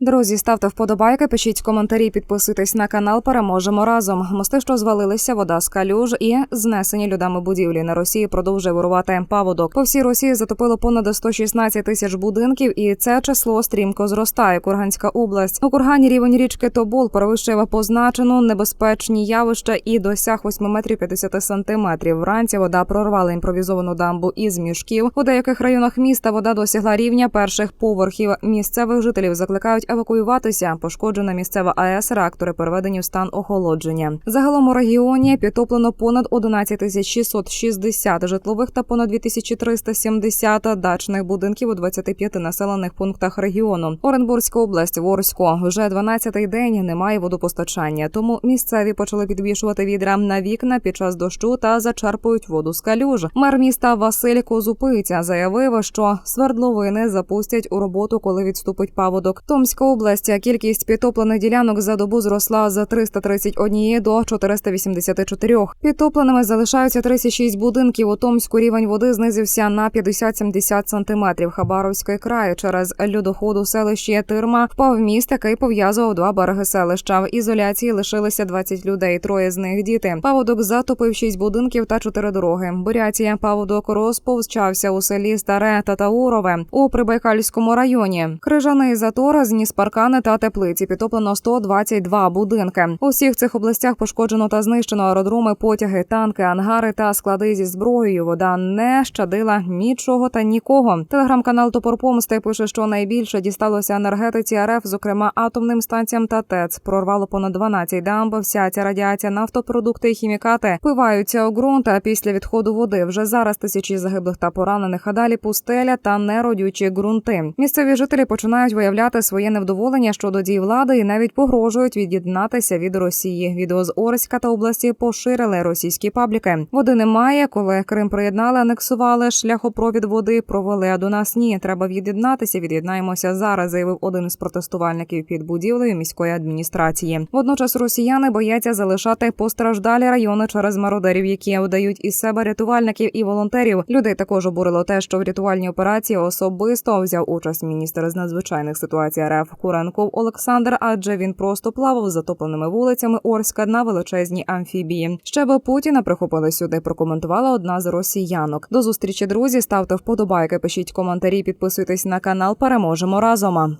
Друзі, ставте вподобайки, пишіть коментарі, підписуйтесь на канал. Переможемо разом. Мости, що звалилися, вода з калюж і знесені людами будівлі на Росії продовжує вирувати паводок. По всій Росії затопило понад 116 тисяч будинків, і це число стрімко зростає. Курганська область у Кургані рівень річки Тобол перевищує позначену небезпечні явища і досяг 8 метрів 50 сантиметрів. Вранці вода прорвала імпровізовану дамбу із мішків. У деяких районах міста вода досягла рівня перших поверхів. Місцевих жителів закликають евакуюватися. Пошкоджена місцева АЕС, реактори переведені в стан охолодження. Загалом у регіоні підтоплено понад 11 тисяч 660 житлових та понад 2370 дачних будинків у 25 населених пунктах регіону. Оренбурзька область, Ворсько вже 12-й день немає водопостачання, тому місцеві почали підвішувати відра на вікна під час дощу та зачерпують воду з калюж. Мер міста Василь Козупиця заявив, що свердловини запустять у роботу, коли відступить паводок. Томська область кількість підтоплених ділянок за добу зросла з 331 до 484. Підтопленими залишаються 36 будинків. У Томську рівень води знизився на 50-70 сантиметрів. Хабаровський край через льодоход у селищі Тирма впав міст, який пов'язував два береги селища. В ізоляції лишилися 20 людей. Троє з них діти. Паводок затопив 6 будинків та 4 дороги. Бурятія паводок розповзчався у селі Старе Татаурове у Прибайкальському районі. Крижаний затор, зніс паркани та теплиці. Підтоплено 122 будинки. У всіх цих областях пошкоджено та знищено аеродроми, потяги, танки, ангари та склади зі зброєю. Вода не щадила нічого та нікого. Телеграм-канал Топор Помсти пише, що найбільше дісталося енергетиці РФ, зокрема атомним станціям та ТЕЦ. Прорвало понад 12 дамб. Вся ця радіація, нафтопродукти і хімікати пиваються у ґрунт. А після відходу води вже зараз тисячі загиблих та поранених. А далі пустеля та неродючі ґрунти. Місцеві жителі починають виявляти своє невдоволення щодо дій влади і навіть погрожують від'єднатися від Росії. Відео з Орська та області поширили російські пабліки. Води немає. Коли Крим приєднали, анексували шляхопровід води. Провели а до нас ні. Треба від'єднатися. Від'єднаємося зараз. Заявив один з протестувальників під будівлею міської адміністрації. Водночас росіяни бояться залишати постраждалі райони через мародерів, які удають із себе рятувальників і волонтерів. Людей також обурило те, що в рятувальній операції особисто взяв участь міністр з надзвичайних ситуацій РФ Куренков Олександр, адже він просто плавав затопленими вулицями Орська на величезній амфібії. Ще би Путіна прихопили сюди. Прокоментувала одна з росіянок. До зустрічі, друзі. Ставте вподобайки, пишіть коментарі, підписуйтесь на канал. Переможемо разом.